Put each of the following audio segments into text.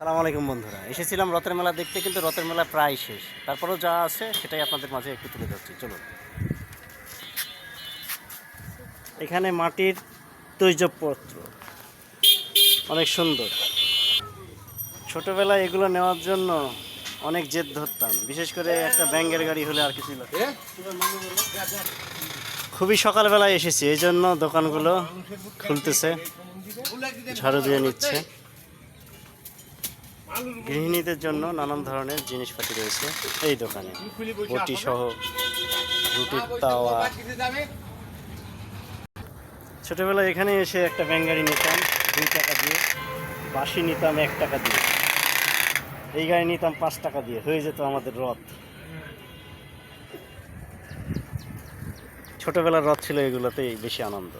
সালাম আলাইকুম বন্ধুরা। এসেছিলাম রথের মেলা দেখতে, কিন্তু রথের মেলা প্রায় শেষ। তারপরেও যা আছে সেটাই আপনাদের মাঝে একটু তুলে ধরছি। চলুন। এখানে মাটির তৈজপত্র। অনেক সুন্দর। ছোটবেলায় এগুলো নেওয়ার জন্য অনেক জেদ ধরতাম। বিশেষ করে একটা ব্যাঙ্গের গাড়ি হলে আর কিছু খুবই সকালবেলায় এসেছি, এই জন্য দোকানগুলো খুলতেছে, ঝাড়ু দিয়ে নিচ্ছে। গৃহিণীদের জন্য নানান ধরনের জিনিসপাতি রয়েছে এই দোকানে। বটি সহ রুটির তাওয়া। ছোটবেলায় এখানে এসে একটা ব্যাঙ্গারি নিতাম, দুই টাকা দিয়ে। বাসি নিতাম, এক টাকা দিয়ে। এই গাড়ি নিতাম পাঁচ টাকা দিয়ে। হয়ে যেত আমাদের রথ। ছোটবেলার রথ ছিল এগুলোতেই বেশি আনন্দ।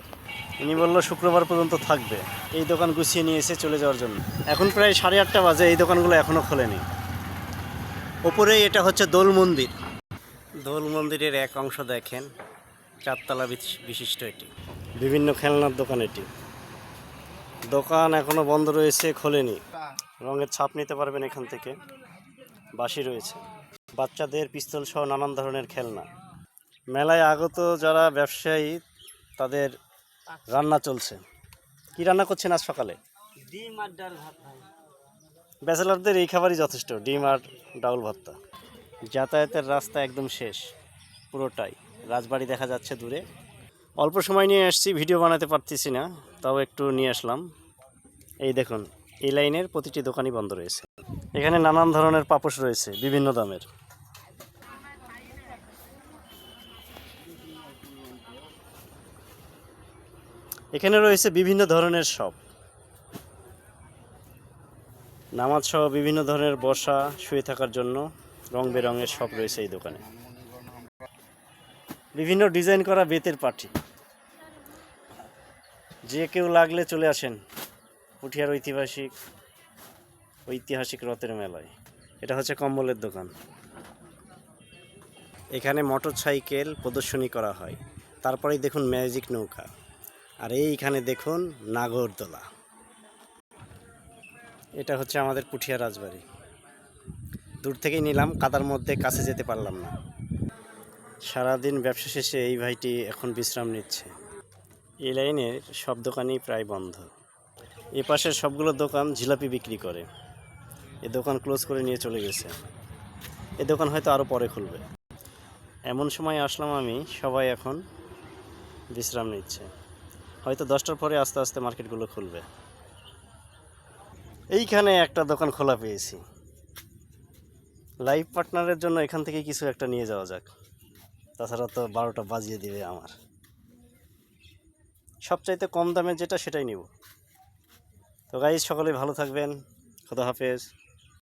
ইনি বলল শুক্রবার পর্যন্ত থাকবে। এই দোকান গুছিয়ে নিয়ে এসে চলে যাওয়ার জন্য। এখন প্রায় সাড়ে আটটা বাজে, এই দোকানগুলো এখনও খোলেনি। ওপরেই এটা হচ্ছে দোল মন্দির। দোল মন্দিরের এক অংশ দেখেন, চারতলা বিশিষ্ট এটি। বিভিন্ন খেলনার দোকান এটি। দোকান এখনও বন্ধ রয়েছে, খোলেনি। রঙের ছাপ নিতে পারবেন এখান থেকে। বাসি রয়েছে। বাচ্চাদের পিস্তল সহ নানান ধরনের খেলনা। মেলায় আগত যারা ব্যবসায়ী, তাদের রান্না চলছে। কি রান্না করছেন আজ সকালে? ডিম আর ডাল ভাত ভাই। ব্যাচেলারদের এই খাবারই যথেষ্ট ডিম আর ডাউল ভর্তা। যাতায়াতের রাস্তা একদম শেষ পুরোটাই। রাজবাড়ি দেখা যাচ্ছে দূরে। অল্প সময় নিয়ে আসছি ভিডিও বানাতে পারতেছি না তাও একটু নিয়ে আসলাম। এই দেখুন এই লাইনের প্রতিটি দোকানই বন্ধ রয়েছে। এখানে নানান ধরনের পাপোশ রয়েছে বিভিন্ন দামের। এখানে রয়েছে বিভিন্ন ধরনের শপ নামাজ সহ বিভিন্ন ধরনের বসা, শুয়ে থাকার জন্য রং বেরঙের সব রয়েছে এই দোকানে। বিভিন্ন ডিজাইন করা বেতের পাটি। যে কেউ লাগলে চলে আসেন পুঠিয়ার ঐতিহাসিক ঐতিহাসিক রথের মেলায়। এটা হচ্ছে কম্বলের দোকান। এখানে মোটর সাইকেল প্রদর্শনী করা হয়। তারপরেই দেখুন ম্যাজিক নৌকা। আর এইখানে দেখুন নাগরদোলা। এটা হচ্ছে আমাদের পুঠিয়া রাজবাড়ি। দূর থেকেই নিলাম, কাদার মধ্যে কাছে যেতে পারলাম না। সারাদিন ব্যবসা শেষে এই ভাইটি এখন বিশ্রাম নিচ্ছে। এই লাইনের সব দোকানই প্রায় বন্ধ। এ পাশের সবগুলো দোকান জিলাপি বিক্রি করে। এ দোকান ক্লোজ করে নিয়ে চলে গেছে। এ দোকান হয়তো আরও পরে খুলবে। এমন সময় আসলাম আমি, সবাই এখন বিশ্রাম নিচ্ছে। হয়তো দশটার পরে আস্তে আস্তে মার্কেটগুলো খুলবে। এইখানে একটা দোকান খোলা পেয়েছি। লাইফ পার্টনারের জন্য এখান থেকে কিছু একটা নিয়ে যাওয়া যাক। তাছাড়া তো বারোটা বাজিয়ে দিবে আমার। সবচাইতে কম দামে যেটা সেটাই নিব। তো গাইজ সকলে ভালো থাকবেন। খোদা হাফেজ।